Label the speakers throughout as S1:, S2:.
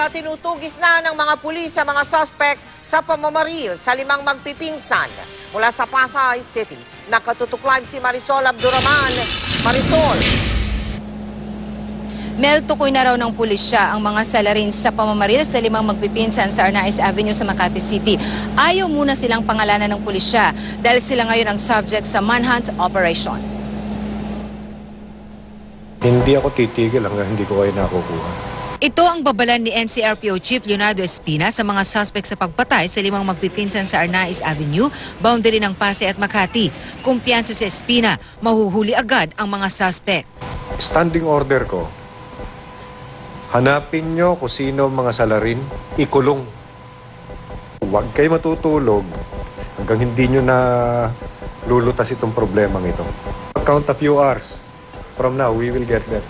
S1: Samantala, tinutugis na ng mga pulis sa mga suspect sa pamamaril sa limang magpipinsan mula sa Pasay City. Nakatutok live si Marisol Abduraman. Marisol.
S2: Mel, tukoy na raw ng pulisya ang mga salarin sa pamamaril sa limang magpipinsan sa Arnaiz Avenue sa Makati City. Ayaw muna silang pangalanan ng pulisya dahil sila ngayon ang subject sa manhunt operation.
S3: Hindi ako titigil hanggang hindi ko kayo nakukuha.
S2: Ito ang babalan ni NCRPO Chief Leonardo Espina sa mga suspect sa pagpatay sa limang magpipinsan sa Arnaiz Avenue, boundary ng Pasay at Makati. Kumpiyansa si Espina, mahuhuli agad ang mga suspect.
S3: Standing order ko, hanapin nyo kung sino mga salarin, ikulong. Huwag kayo matutulog hanggang hindi nyo na lulutas itong problemang ito. Count a few hours. From now, we will get there.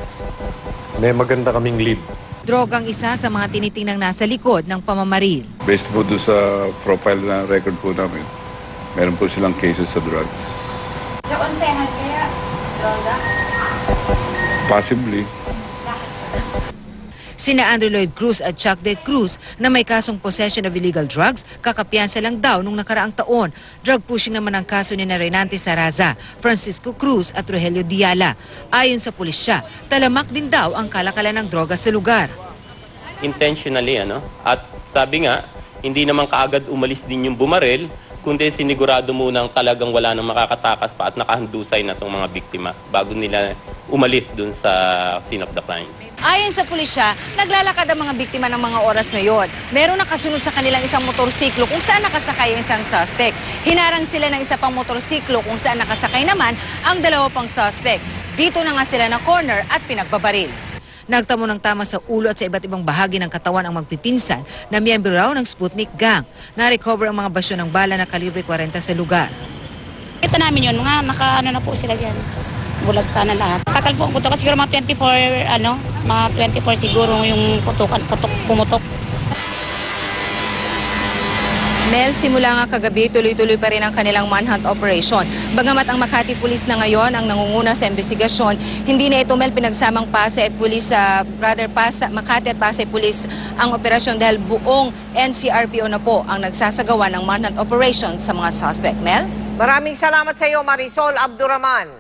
S3: May maganda kaming lead.
S2: Drogang isa sa mga tinitinang nasa likod ng pamamaril.
S4: Based po doon sa profile na record po namin, meron po silang cases sa drugs.
S5: Sa onsehan kaya, droga?
S4: Possibly.
S2: Sina Andrew Lloyd Cruz at Chuck De Cruz na may kasong possession of illegal drugs, kakapiyansa lang daw nung nakaraang taon. Drug pushing naman ang kaso ni na Renante Saraza, Francisco Cruz at Rogelio Diala. Ayon sa pulisya, talamak din daw ang kalakalan ng droga sa lugar.
S6: intentionally ano at sabi nga hindi naman kaagad umalis din yung bumarel kundi sinigurado munang talagang wala nang makakatakas pa at nakahandusay na tong mga biktima bago nila umalis dun sa scene of the crime.
S2: Ayon sa pulisya, naglalakad ang mga biktima ng mga oras na yon. Meron nakasunod sa kanilang isang motorsiklo kung saan nakasakay ang isang suspect. Hinarang sila ng isa pang motorsiklo kung saan nakasakay naman ang dalawa pang suspect. Dito na nga sila na corner at pinagbabaril. Nagtamo ng tama sa ulo at sa iba't ibang bahagi ng katawan ang magpipinsan na miyembro raw ng Sputnik Gang. Na-recover ang mga basyo ng bala na kalibre 40 sa lugar.
S5: Ito namin yun, mga naka ano na po sila dyan. Bulagta na lahat. Tagal po ang putok. Siguro mga 24, ano, mga 24 siguro yung putukan, putok, pumutok.
S2: Mel, simula nga kagabi, tuloy-tuloy pa rin ang kanilang manhunt operation. Bagamat ang Makati Police na ngayon ang nangunguna sa investigasyon, hindi na ito Mel pinagsamang Pasay at Police sa brother Pasa, Makati at Pasay Police ang operasyon dahil buong NCRPO na po ang nagsasagawa ng manhunt operation sa mga suspect. Mel?
S1: Maraming salamat sa iyo, Marisol Abduraman.